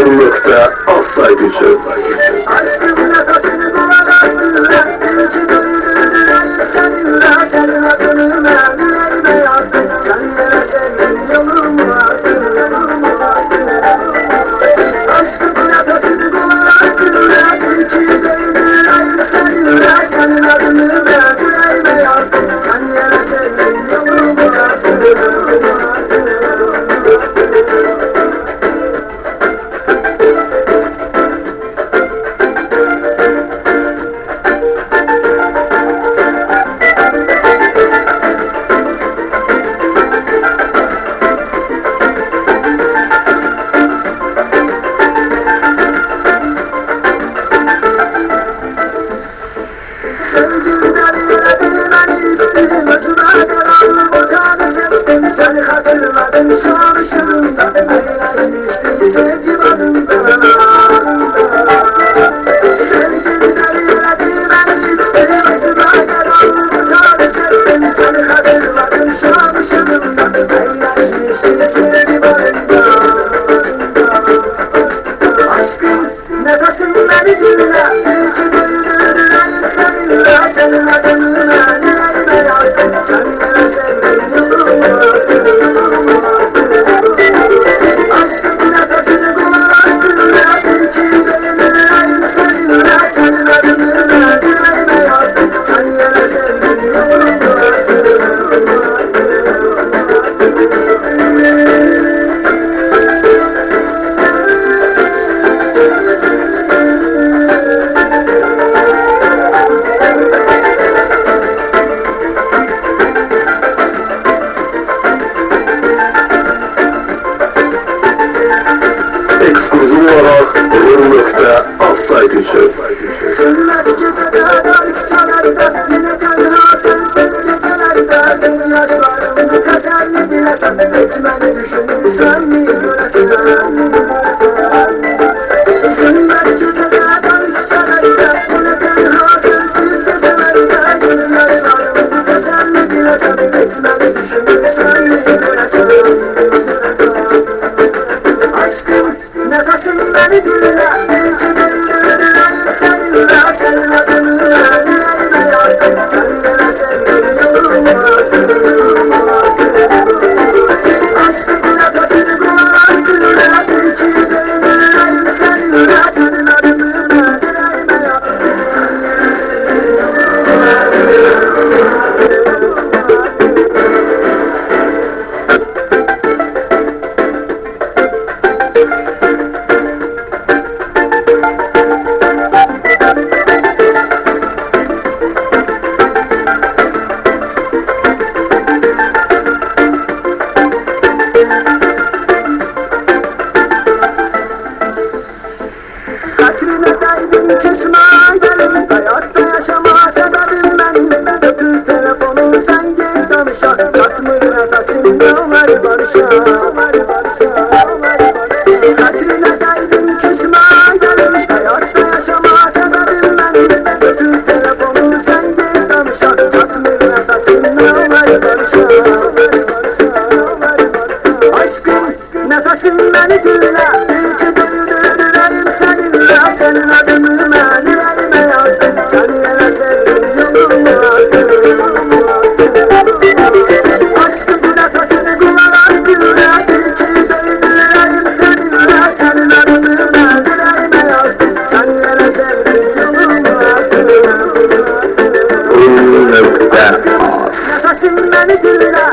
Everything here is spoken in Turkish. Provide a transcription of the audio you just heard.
Yıllıkta asla gücü. Aşkın nefes sevgim derler bizim olan bulunmakta az saygıcı. Sünnet gecelerde üçcelerde yine tenha sensiz gecelerde gözyaşlarımı teselli bile sebep etmeni düşündüm sen mi göresin? Başının beni dinle. Johnny to the